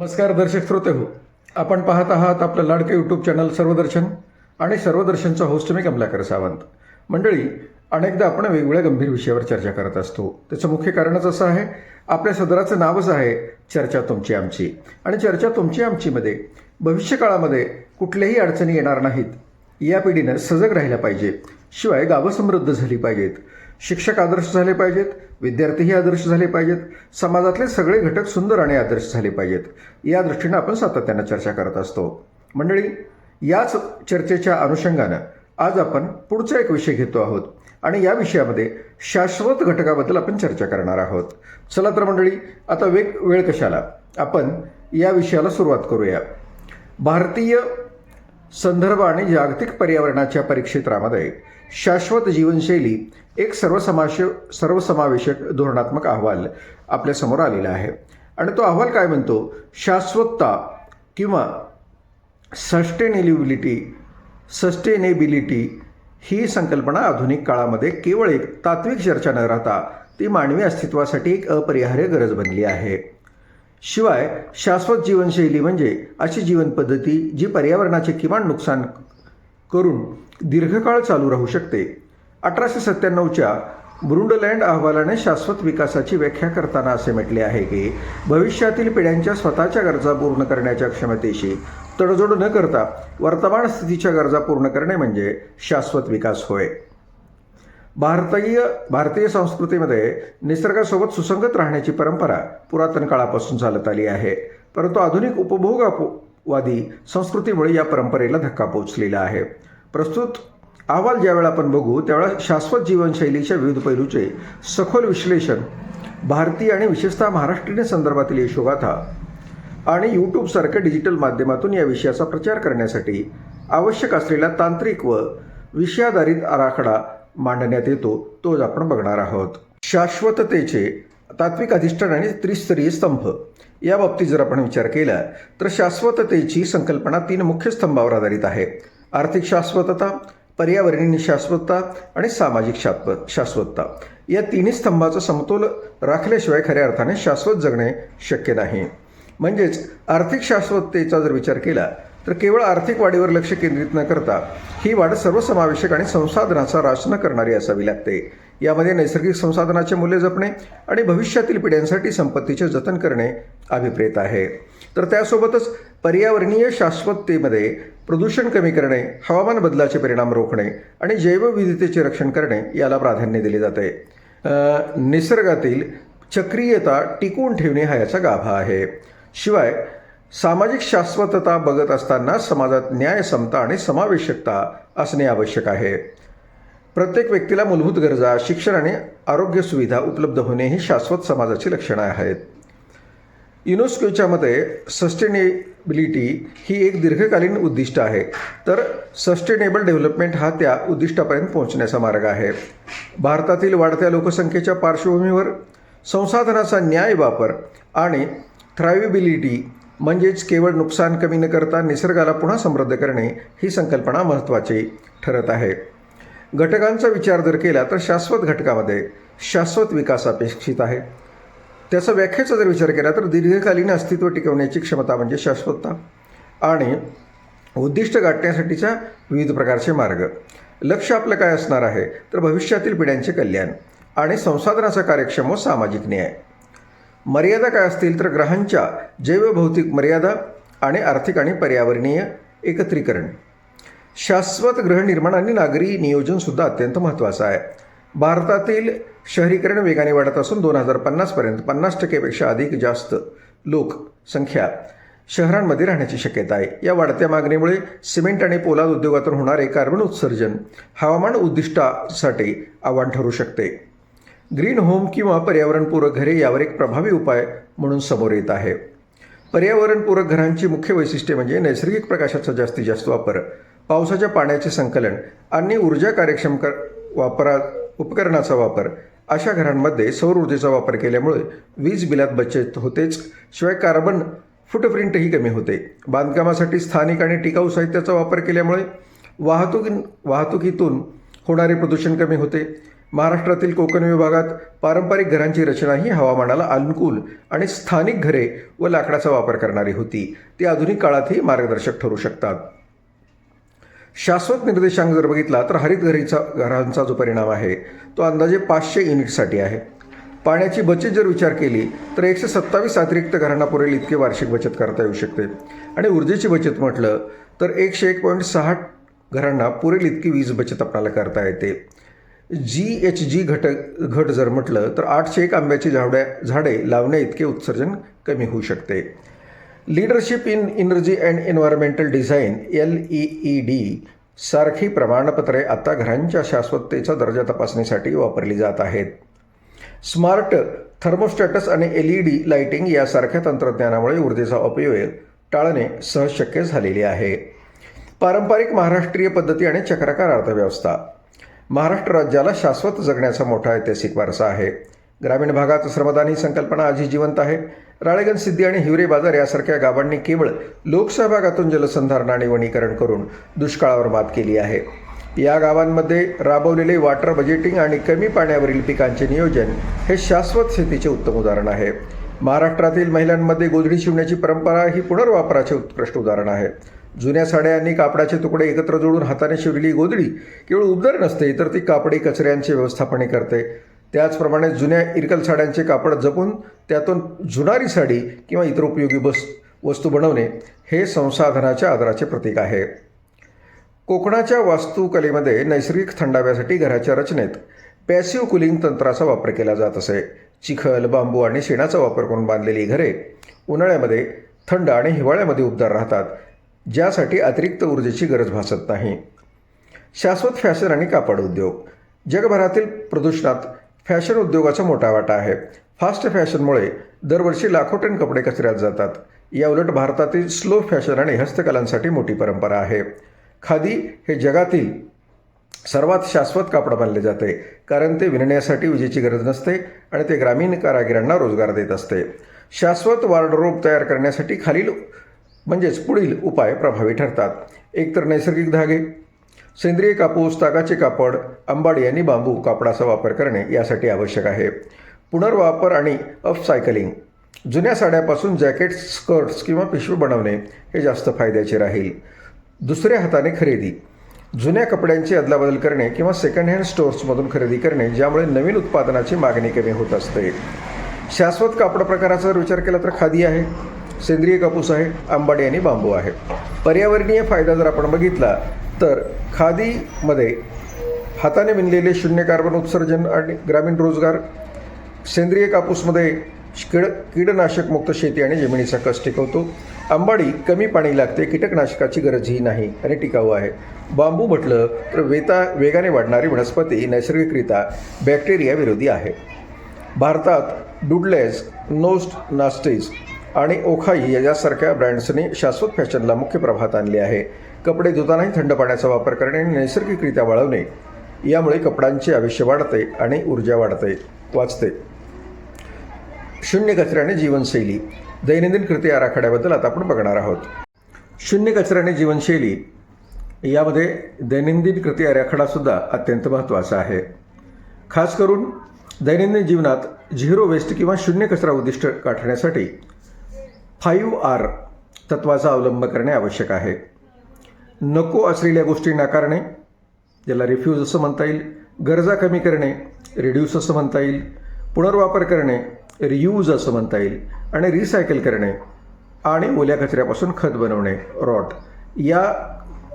नमस्कार दर्शक श्रोते हो. आपण पाहत आहात आपलं लाडके यूट्यूब चॅनल सर्वदर्शन आणि सर्वदर्शनचा होस्ट मी कमलाकर सावंत. मंडळी अनेकदा आपण वेगवेगळ्या गंभीर विषयावर चर्चा करत असतो. त्याचं मुख्य कारणच असं आहे आपल्या सदराचं नावच आहे चर्चा तुमची आमची. आणि चर्चा तुमची आमचीमध्ये भविष्यकाळामध्ये कुठल्याही अडचणी येणार नाहीत. या पिढीनं सजग राहिल्या पाहिजे शिवाय गावं समृद्ध झाली पाहिजेत. शिक्षक आदर्श झाले पाहिजेत विद्यार्थीही आदर्श झाले पाहिजेत समाजातले सगळे घटक सुंदर आणि आदर्श झाले पाहिजेत. या दृष्टीनं आपण सातत्यानं चर्चा करत असतो. मंडळी याच चर्चेच्या अनुषंगानं आज आपण पुढचा एक विषय घेतो आहोत आणि या विषयामध्ये शाश्वत घटकाबद्दल आपण चर्चा करणार आहोत. चला तर मंडळी आता वेग वेळ कशाला? आपण या विषयाला सुरुवात करूया. भारतीय संदर्भ आणि जागतिक पर्यावरणाच्या परिक्षेत्रामध्ये शाश्वत जीवनशैली एक सर्वसमाश सर्वसमावेशक धोरणात्मक अहवाल आपल्यासमोर आलेला आहे. आणि तो अहवाल काय म्हणतो? शाश्वतता किंवा सस्टेनेबिलिटी सस्टेनेबिलिटी ही संकल्पना आधुनिक काळामध्ये केवळ एक तात्विक चर्चा न राहता ती मानवी अस्तित्वासाठी एक अपरिहार्य गरज बनली आहे. शिवाय शाश्वत जीवनशैली म्हणजे अशी जीवनपद्धती जी पर्यावरणाचे किमान नुकसान करून दीर्घकाळ चालू राहू शकते. अठराशे सत्त्याण्णवच्या ब्रुंडलँड अहवालाने शाश्वत विकासाची व्याख्या करताना असे म्हटले आहे की भविष्यातील पिढ्यांच्या स्वतःच्या गरजा पूर्ण करण्याच्या क्षमतेशी तडजोड न करता वर्तमान स्थितीच्या गरजा पूर्ण करणे म्हणजे शाश्वत विकास होय. भारतीय भारतीय संस्कृतीमध्ये निसर्गासोबत सुसंगत राहण्याची परंपरा पुरातन काळापासून चालत आली आहे. परंतु आधुनिक उपभोग वादी संस्कृतीमुळे या परंपरेला धक्का पोचलेला आहे. प्रस्तुत अहवाल ज्यावेळेला आपण बघू त्यावेळेला शाश्वत जीवनशैलीच्या विविध पैलूचे सखोल विश्लेषण भारतीय आणि विशेषतः महाराष्ट्रीय संदर्भातील यशोगाथा आणि यूट्यूबसारख्या डिजिटल माध्यमातून या विषयाचा प्रचार करण्यासाठी आवश्यक असलेला तांत्रिक व विषयाधारित आराखडा मांडण्यात येतो तोच आपण बघणार आहोत. शाश्वततेचे तात्विक अधिष्ठान आणि त्रिस्तरीय स्तंभ. या बाबतीत जर आपण विचार केला तर शाश्वततेची संकल्पना तीन मुख्य स्तंभावर आधारित आहे. आर्थिक शाश्वतता पर्यावरणीय शाश्वतता आणि सामाजिक शाश्व शाश्वतता. या तिन्ही स्तंभाचा समतोल राखल्याशिवाय खऱ्या अर्थाने शाश्वत जगणे शक्य नाही. म्हणजेच आर्थिक शाश्वततेचा जर विचार केला तर केवळ आर्थिक वाढीवर लक्ष केंद्रित न करता ही वाढ सर्वसमावेशक आणि संसाधनाचा राश न करणारी असावी लागते. यामध्ये नैसर्गिक संसाधनाचे मूल्य जपणे आणि भविष्यातील पिढ्यांसाठी संपत्तीचे जतन करणे अभिप्रेत आहे. तर त्यासोबतच पर्यावरणीय शाश्वततेमध्ये प्रदूषण कमी करणे हवामान बदलाचे परिणाम रोखणे आणि जैवविविधतेचे रक्षण करणे याला प्राधान्य दिले जाते. निसर्गातील चक्रीयता टिकवून ठेवणे हा याचा गाभा आहे. शिवाय सामाजिक शाश्वतता बघत असताना समाजात न्याय समता आणि समावेशकता असणे आवश्यक आहे. प्रत्येक व्यक्तीला मूलभूत गरजा शिक्षण आणि आरोग्य सुविधा उपलब्ध होणे ही शाश्वत समाजाची लक्षणं आहेत. युनेस्कोच्या मते सस्टेनेबिलिटी ही एक दीर्घकालीन उद्दिष्ट आहे. तर सस्टेनेबल डेव्हलपमेंट हा त्या उद्दिष्टापर्यंत पोहोचण्याचा मार्ग आहे. भारतातील वाढत्या लोकसंख्येच्या पार्श्वभूमीवर संसाधनाचा न्याय वापर आणि थ्रायविबिलिटी म्हणजेच केवळ नुकसान कमी न करता निसर्गाला पुन्हा समृद्ध करणे ही संकल्पना महत्त्वाची ठरत आहे. घटकांचा विचार जर केला तर शाश्वत घटकामध्ये शाश्वत विकास अपेक्षित आहे. त्याचा व्याख्येचा जर विचार केला तर दीर्घकालीन अस्तित्व टिकवण्याची क्षमता म्हणजे शाश्वतता आणि उद्दिष्ट गाठण्यासाठीच्या विविध प्रकारचे मार्ग. लक्ष आपलं काय असणार आहे? तर भविष्यातील पिढ्यांचे कल्याण आणि संसाधनाचा कार्यक्षम व सामाजिक न्याय. मर्यादा काय असतील? तर ग्रहांच्या जैवभौतिक मर्यादा आणि आर्थिक आणि पर्यावरणीय एकत्रीकरण. शाश्वत गृहनिर्माण आणि नागरी नियोजनसुद्धा अत्यंत महत्त्वाचं आहे. भारतातील शहरीकरण वेगाने वाढत असून दोन हजार पन्नासपर्यंत पन्नास टक्केपेक्षा अधिक जास्त लोकसंख्या शहरांमध्ये राहण्याची शक्यता आहे. या वाढत्या मागणीमुळे सिमेंट आणि पोलाद उद्योगातून होणारे कार्बन उत्सर्जन हवामान उद्दिष्टासाठी आव्हान ठरू शकते. ग्रीन होम किंवा पर्यावरणपूरक घरे यावर एक प्रभावी उपाय म्हणून समोर येत आहे. पर्यावरणपूरक घरांची मुख्य वैशिष्ट्ये म्हणजे नैसर्गिक प्रकाशाचा जास्तीत जास्त वापर पावसाच्या पाण्याचे संकलन आणि ऊर्जा कार्यक्षम कर वापरा उपकरणाचा वापर अशा घरांमध्ये सौर ऊर्जेचा वापर केल्यामुळे वीज बिलात बचत होतेच. शिवाय कार्बन फुटप्रिंटही कमी होते. बांधकामासाठी स्थानिक आणि टिकाऊ साहित्याचा वापर केल्यामुळे वाहतूक वाहतुकीतून होणारे प्रदूषण कमी होते. महाराष्ट्रातील कोकण विभागात पारंपरिक घरांची रचना ही हवामानाला अनुकूल आणि स्थानिक घरे व लाकडाचा वापर करणारी होती. ती आधुनिक काळातही मार्गदर्शक ठरू शकतात. शाश्वत निर्देशांक जर बघितला तर हरित घरीचा घरांचा जो परिणाम आहे तो अंदाजे पाचशे युनिटसाठी आहे. पाण्याची बचत जर विचार केली तर एकशे सत्तावीस अतिरिक्त घरांना पुरेल इतकी वार्षिक बचत करता येऊ शकते. आणि ऊर्जेची बचत म्हटलं तर एकशे एक पॉईंट सहा घरांना पुरेल इतकी वीज बचत आपल्याला करता येते. जी एच जी घट घट जर म्हटलं तर आठशे एक आंब्याची झावड्या झाडे लावण्या इतके उत्सर्जन कमी होऊ शकते. Leadership in energy and environmental design L E E D सारखी प्रमाणपत्रे आता घरांच्या शाश्वततेचा दर्जा तपासणीसाठी वापरली जात आहेत. स्मार्ट थर्मोस्टॅटस आणि एल ई डी लाइटिंग यासारख्या तंत्रज्ञानामुळे ऊर्जेचा अपयोग टाळणे सहज शक्य झालेले आहे. पारंपरिक महाराष्ट्रीय पद्धती आणि चक्राकार अर्थव्यवस्था. महाराष्ट्र राज्याला शाश्वत जगण्याचा मोठा ऐतिहासिक वारसा आहे. ग्रामीण भागात श्रमदानी संकल्पना आजही जिवंत आहे. राळेगण सिद्धी आणि हिवरे बाजार यासारख्या गावांनी केवळ लोकसहभागातून जलसंधारण आणि वनीकरण करून दुष्काळावर मात केली आहे. या गावांमध्ये राबवलेले वॉटर बजेटिंग आणि कमी पाण्यावरील पिकांचे नियोजन हे शाश्वत शेतीचे उत्तम उदाहरण आहे. महाराष्ट्रातील महिलांमध्ये गोधडी शिवण्याची परंपरा ही पुनर्वापराचे उत्कृष्ट उदाहरण आहे. जुन्या साड्या आणि कापडाचे तुकडे एकत्र जोडून हाताने शिवलेली गोधडी केवळ उबदार नसते तर ती कापडी कचऱ्यांचे व्यवस्थापने करते. त्याचप्रमाणे जुन्या इरकल साड्यांचे कापड जपून त्यातून जुनारी साडी किंवा इतर उपयोगी बस वस्तू बनवणे हे संसाधनाच्या आदराचे प्रतीक आहे. कोकणाच्या वास्तुकलेमध्ये नैसर्गिक थंडाव्यासाठी घराच्या रचनेत पॅसिव्ह कुलिंग तंत्राचा वापर केला जात असे. चिखल बांबू आणि शेणाचा वापर करून बांधलेली घरे उन्हाळ्यामध्ये थंड आणि हिवाळ्यामध्ये उबदार राहतात ज्यासाठी अतिरिक्त ऊर्जेची गरज भासत नाही. शाश्वत फॅशन आणि कापड उद्योग. जगभरातील प्रदूषणात फॅशन उद्योगाचा मोठा वाटा आहे. फास्ट फॅशनमुळे दरवर्षी लाखो टन कपडे कचऱ्यात जातात. या उलट भारतातील स्लो फॅशन आणि हस्तकलांसाठी मोठी परंपरा आहे. खादी हे जगातील सर्वात शाश्वत कापड मानले जाते कारण ते विणण्यासाठी विजेची गरज नसते आणि ते ग्रामीण कारागिरांना रोजगार देत असते. शाश्वत वार्डरोब तयार करण्यासाठी खालील म्हणजेच पुढील उपाय प्रभावी ठरतात. एकतर नैसर्गिक धागे सेंद्रिय कापूस तागाचे कापड अंबाडी आणि बांबू कापडाचा वापर करणे यासाठी आवश्यक आहे. पुनर्वापर आणि अपसायकलिंग जुन्या साड्यापासून जॅकेट्स स्कर्ट्स किंवा पिशवी बनवणे हे जास्त फायद्याचे राहील. दुसऱ्या हाताने खरेदी. जुन्या कपड्यांची अदलाबदल करणे किंवा सेकंड हँड स्टोअर्समधून खरेदी करणे ज्यामुळे नवीन उत्पादनाची मागणी कमी होत असते. शाश्वत कापड प्रकाराचा जर विचार केला तर खादी आहे सेंद्रिय कापूस आहे आंबाडी आणि बांबू आहे. पर्यावरणीय फायदा जर आपण बघितला तर खादीमध्ये हाताने विणलेले शून्य कार्बन उत्सर्जन आणि ग्रामीण रोजगार सेंद्रिय कापूसमध्ये कीड कीडनाशकमुक्त शेती आणि जमिनीचा कस टिकवतो. आंबाडी कमी पाणी लागते कीटकनाशकाची गरजही नाही आणि टिकाऊ आहे. बांबू म्हटलं तर वेता वेगाने वाढणारी वनस्पती नैसर्गिकरित्या बॅक्टेरिया विरोधी आहे. भारतात डुडलेज नोस्ट नास्टीज आणि ओखाई यासारख्या ब्रँड्सने शाश्वत फॅशनला मुख्य प्रभात आणले आहे. कपडे धुतानाही थंड पाण्याचा वापर करणे आणि नैसर्गिकरित्या वाळवणे यामुळे कपड्यांचे आयुष्य वाढते आणि ऊर्जा वाढते वाचते. शून्य कचऱ्याने जीवनशैली. दैनंदिन कृती आराखड्याबद्दल आता आपण बघणार आहोत. शून्य कचऱ्याने जीवनशैली. यामध्ये दैनंदिन कृती आराखडासुद्धा अत्यंत महत्त्वाचा आहे. खास करून दैनंदिन जीवनात झिरो वेस्ट किंवा शून्य कचरा उद्दिष्ट गाठण्यासाठी फाईव्ह आर तत्वाचा अवलंब करणे आवश्यक आहे. नको असलेल्या गोष्टी नाकारणे ज्याला रिफ्यूज असं म्हणता येईल गरजा कमी करणे रिड्यूस असं म्हणता येईल पुनर्वापर करणे रियूज असं म्हणता येईल आणि रिसायकल करणे आणि ओल्या कचऱ्यापासून खत बनवणे रॉट या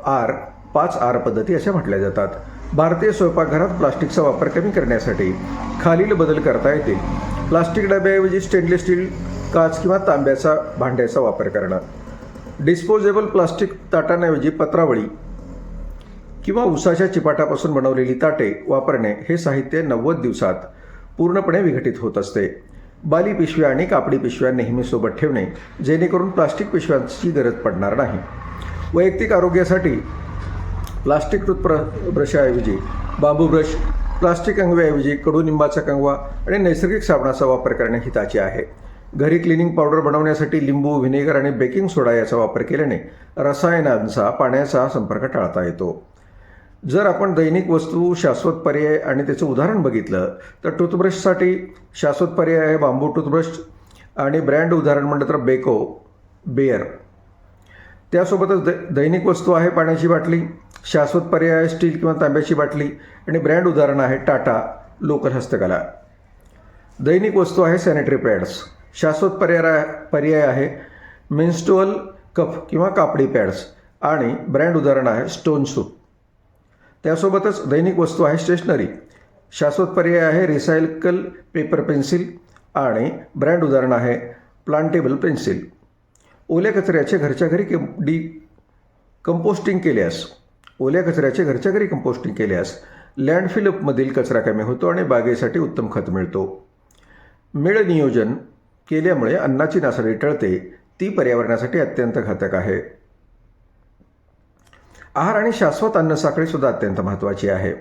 आर पाच आर पद्धती अशा म्हटल्या जातात. भारतीय स्वयंपाकघरात प्लास्टिकचा वापर कमी करण्यासाठी खालील बदल करता येतील. प्लास्टिक डब्याऐवजी स्टेनलेस स्टील काच किंवा तांब्याचा भांड्याचा वापर करणं. डिस्पोजेबल प्लास्टिक ताटांऐवजी पत्रावळी किंवा उसाच्या चिपाटापासून बनवलेली ताटे वापरणे हे साहित्य नव्वद दिवसात पूर्णपणे विघटित होत असते. बाली पिशव्या आणि कापडी पिशव्या नेहमी सोबत ठेवणे जेणेकरून प्लास्टिक पिशव्यांची गरज पडणार नाही. वैयक्तिक आरोग्यासाठी प्लास्टिक टूथप्र ब्रशाऐवजी बांबू ब्रश प्लास्टिक कंगव्याऐवजी कडुनिंबाचा कंगवा आणि नैसर्गिक साबणाचा वापर करणे हिताचे आहे. घरी क्लिनिंग पावडर बनवण्यासाठी लिंबू व्हिनेगर आणि बेकिंग सोडा याचा वापर केल्याने रसायनांचा पाण्याचा संपर्क टाळता येतो. जर आपण दैनिक वस्तू शाश्वत पर्याय आणि त्याचं उदाहरण बघितलं तर टूथब्रशसाठी शाश्वत पर्याय आहे बांबू टूथब्रश आणि ब्रँड उदाहरण म्हटलं तर बेको बेअर. त्यासोबतच दैनिक वस्तू आहे पाण्याची बाटली शाश्वत पर्याय आहे स्टील किंवा तांब्याची बाटली आणि ब्रँड उदाहरण आहे टाटा लोकल हस्तकला. दैनिक वस्तू आहे सॅनिटरी पॅड्स. शाश्वत पर्याय पर्याय आहे. मेन्स्टुअल कफ किंवा कापडी पॅड्स आणि ब्रँड उदाहरण आहे स्टोन सूप. त्यासोबतच दैनिक वस्तू आहे स्टेशनरी. शाश्वत पर्याय आहे रिसायकल पेपर पेन्सिल आणि ब्रँड उदाहरण आहे प्लांटेबल पेन्सिल. ओल्या कचऱ्याचे घरच्या घरी किं डी कंपोस्टिंग केल्यास ओल्या कचऱ्याचे घरच्या घरी कंपोस्टिंग केल्यास लँडफिलअपमधील कचरा कमी होतो आणि बागेसाठी उत्तम खत मिळतो. मेळ नियोजन केल्यामुळे अन्नाची नासाडी टळते ती पर्यावरणासाठी अत्यंत घातक आहे. आहार आणि शाश्वत अन्न साखळी सुद्धा अत्यंत महत्त्वाची आहे.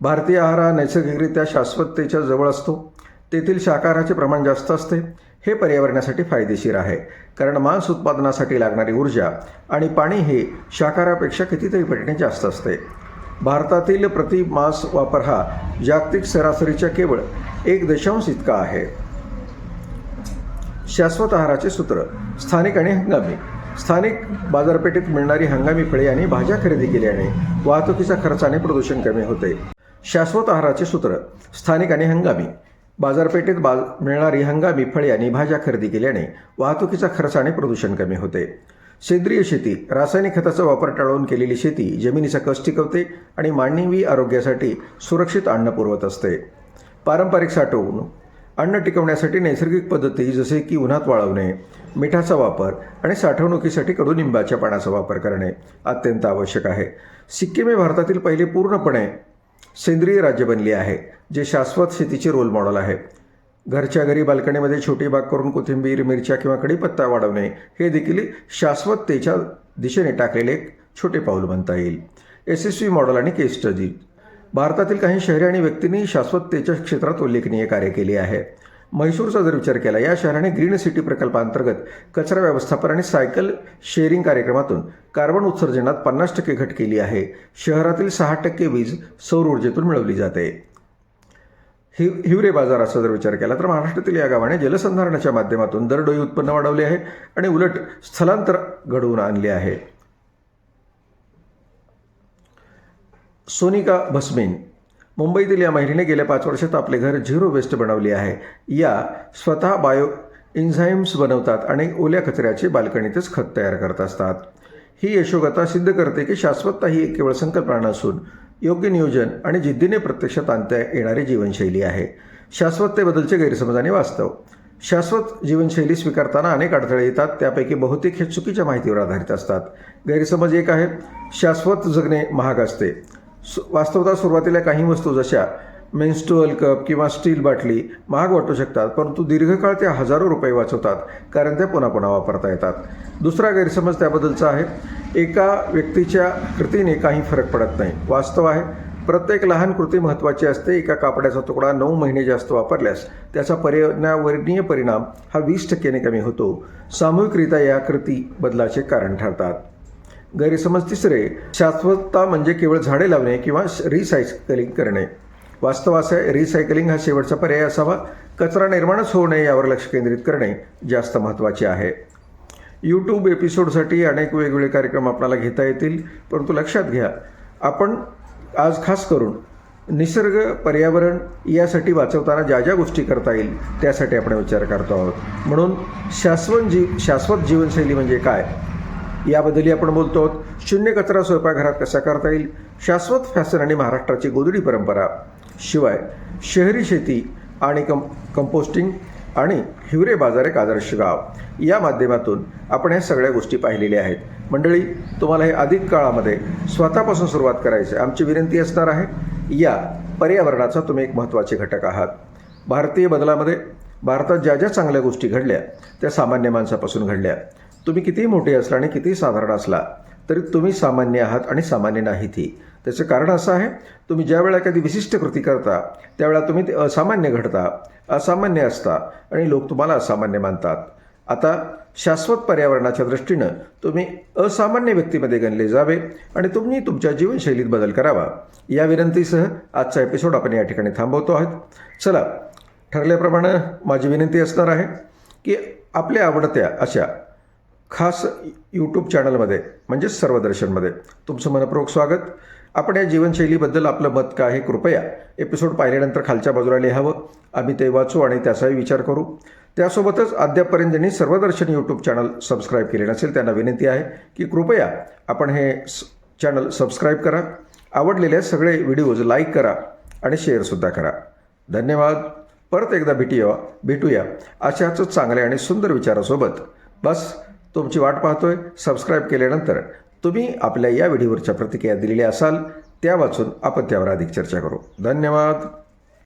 भारतीय आहार हा नैसर्गिकरित्या शाश्वततेच्या जवळ असतो. तेथील शाकाहाराचे प्रमाण जास्त असते. हे पर्यावरणासाठी फायदेशीर आहे. कारण मांस उत्पादनासाठी लागणारी ऊर्जा आणि पाणी हे शाकाहारापेक्षा कितीतरी पटीने जास्त असते. भारतातील प्रति मांस वापर हा जागतिक सरासरीच्या केवळ एक दशांश इतका आहे. शाश्वत आहाराचे सूत्र स्थानिक आणि हंगामी. स्थानिक बाजारपेठेत मिळणारी हंगामी फळे आणि भाज्या खरेदी केल्याने वाहतुकीचा खर्च आणि प्रदूषण कमी होते. शाश्वत आहाराचे सूत्र स्थानिक आणि हंगामी. बाजारपेठेत बाज मिळणारी हंगामी फळे आणि भाज्या खरेदी केल्याने वाहतुकीचा खर्च आणि प्रदूषण कमी होते. सेंद्रिय शेती रासायनिक खताचा वापर टाळून केलेली शेती जमिनीचा कस टिकवते आणि मानवी आरोग्यासाठी सुरक्षित अन्न पुरवत असते. पारंपरिक साठवणूक अन्न टिकवण्यासाठी नैसर्गिक पद्धती जसे की उन्हात वाळवणे मिठाचा वापर आणि साठवणुकीसाठी कडुनिंबाच्या पाण्याचा वापर करणे अत्यंत आवश्यक आहे. सिक्कीम हे भारतातील पहिले पूर्णपणे सेंद्रिय राज्य बनले आहे जे शाश्वत शेतीचे रोल मॉडेल आहे. घरच्या घरी बाल्कनीमध्ये छोटी बाग करून कोथिंबीर मिरच्या किंवा कढीपत्ता वाढवणे हे देखील शाश्वततेच्या दिशेने टाकलेले एक छोटे पाऊल म्हणता येईल. यशस्वी मॉडेल आणि केस स्टडी भारतातील काही शहरे आणि व्यक्तींनी शाश्वततेच्या क्षेत्रात उल्लेखनीय कार्य केले आहे. म्हैसूरचा जर विचार केला या शहराने ग्रीन सिटी प्रकल्पांतर्गत कचरा व्यवस्थापन आणि सायकल शेअरिंग कार्यक्रमातून कार्बन उत्सर्जनात पन्नास टक्के घट केली आहे. शहरातील सहा टक्के वीज सौर ऊर्जेतून मिळवली जाते. हि हिवरे बाजाराचा जर विचार केला तर महाराष्ट्रातील या गावाने जलसंधारणाच्या माध्यमातून दरडोई उत्पन्न वाढवले आहे आणि उलट स्थलांतर घडवून आणले आहे. सोनिका भस्मेन. मुंबईतील या महिलेने गेल्या पाच वर्षात आपले घर झिरो वेस्ट बनवले आहे. या स्वतः बायो इन्झाईम्स बनवतात आणि ओल्या कचऱ्याचे बाल्कनीतच खत तयार करत असतात. ही यशोगता सिद्ध करते की शाश्वतता ही केवळ संकल्पना नसून योग्य नियोजन आणि जिद्दीने प्रत्यक्षात आणता येणारी जीवनशैली आहे. शाश्वततेबद्दलचे गैरसमजाने वास्तव. शाश्वत जीवनशैली स्वीकारताना अनेक अडथळे येतात त्यापैकी बहुतेक हे चुकीच्या माहितीवर आधारित असतात. गैरसमज एक आहे शाश्वत जगणे महाग असते. वास्तवता सुरुवातीला काही वस्तू जशा मेन्स्ट्रुअल कप किंवा स्टील बाटली महाग वाटू शकतात परंतु दीर्घकाळ त्या हजारो रुपये वाचवतात कारण त्या पुन्हा पुन्हा वापरता येतात. दुसरा गैरसमज त्याबद्दलचा आहे एका व्यक्तीच्या कृतीने काही फरक पडत नाही. वास्तव आहे प्रत्येक लहान कृती महत्त्वाची असते एका कापडाचा तुकडा नऊ महिने जास्त वापरल्यास त्याचा पर्यावरणीय परिणाम हा वीस टक्क्याने कमी होतो. सामूहिकरित्या या कृती बदलाचे कारण ठरतात. गैरसमज तिसरे शाश्वतता म्हणजे केवळ झाडे लावणे किंवा रिसायकलिंग करणे. वास्तव असं रिसायकलिंग हा शेवटचा पर्याय असावा. कचरा निर्माणच होऊ नये यावर लक्ष केंद्रित करणे जास्त महत्त्वाचे आहे. यूट्यूब एपिसोडसाठी अनेक वेगवेगळे कार्यक्रम आपल्याला घेता येतील परंतु लक्षात घ्या आपण आज खास करून निसर्ग पर्यावरण यासाठी वाचवताना ज्या ज्या गोष्टी करता येईल त्यासाठी आपण विचार करतो आहोत. म्हणून शाश्वत जीव शाश्वत जीवनशैली म्हणजे काय? याबद्दलही आपण बोलतो आहोत. शून्य कचरा स्वयंपाकघरात कसा करता येईल? शाश्वत फॅशन आणि महाराष्ट्राची गोदडी परंपरा. शिवाय शहरी शेती आणि कं कंपोस्टिंग आणि हिवरे बाजार एक आदर्श गाव. या माध्यमातून आपण ह्या सगळ्या गोष्टी पाहिलेल्या आहेत. मंडळी तुम्हाला हे अधिक काळामध्ये स्वतःपासून सुरुवात करायची आहे आमची विनंती असणार आहे. या पर्यावरणाचा तुम्ही एक महत्त्वाचे घटक आहात. भारतीय बदलामध्ये भारतात ज्या ज्या चांगल्या गोष्टी घडल्या त्या सामान्य माणसापासून घडल्या. तुम्ही कितीही मोठे असला आणि कितीही साधारण असला तरी तुम्ही सामान्य आहात आणि सामान्य नाही ती. त्याचं कारण असं आहे तुम्ही ज्या वेळा एखादी विशिष्ट कृती करता त्यावेळा तुम्ही ते असामान्य घडता असामान्य असता आणि लोक तुम्हाला असामान्य मानतात. आता शाश्वत पर्यावरणाच्या दृष्टीनं तुम्ही असामान्य व्यक्तीमध्ये गणले जावे आणि तुम्ही तुमच्या जीवनशैलीत बदल करावा. या विनंतीसह आजचा एपिसोड आपण या ठिकाणी थांबवतो आहोत. चला ठरल्याप्रमाणे माझी विनंती असणार आहे की आपल्या आवडत्या अशा खास यूट्यूब चॅनलमध्ये म्हणजेच सर्वदर्शनमध्ये तुमचं मनपूर्वक स्वागत. आपण या जीवनशैलीबद्दल आपलं मत काय आहे कृपया एपिसोड पाहिल्यानंतर खालच्या बाजूला लिहावं. आम्ही ते वाचू आणि त्याचाही विचार करू. त्यासोबतच अद्यापपर्यंत ज्यांनी सर्वदर्शन यूट्यूब चॅनल सबस्क्राईब केले नसेल त्यांना विनंती आहे की कृपया आपण हे स- चॅनल सबस्क्राईब करा. आवडलेले सगळे व्हिडिओज लाईक करा आणि शेअरसुद्धा करा. धन्यवाद. परत एकदा भेटूया भेटूया अशाच चांगल्या आणि सुंदर विचारासोबत. बस तुमची वाट पाहतोय सबस्क्राईब केल्यानंतर तुम्ही आपल्या या व्हिडिओवरच्या प्रतिक्रिया दिलेल्या असाल त्या वाचून आपण त्यावर अधिक चर्चा करू. धन्यवाद.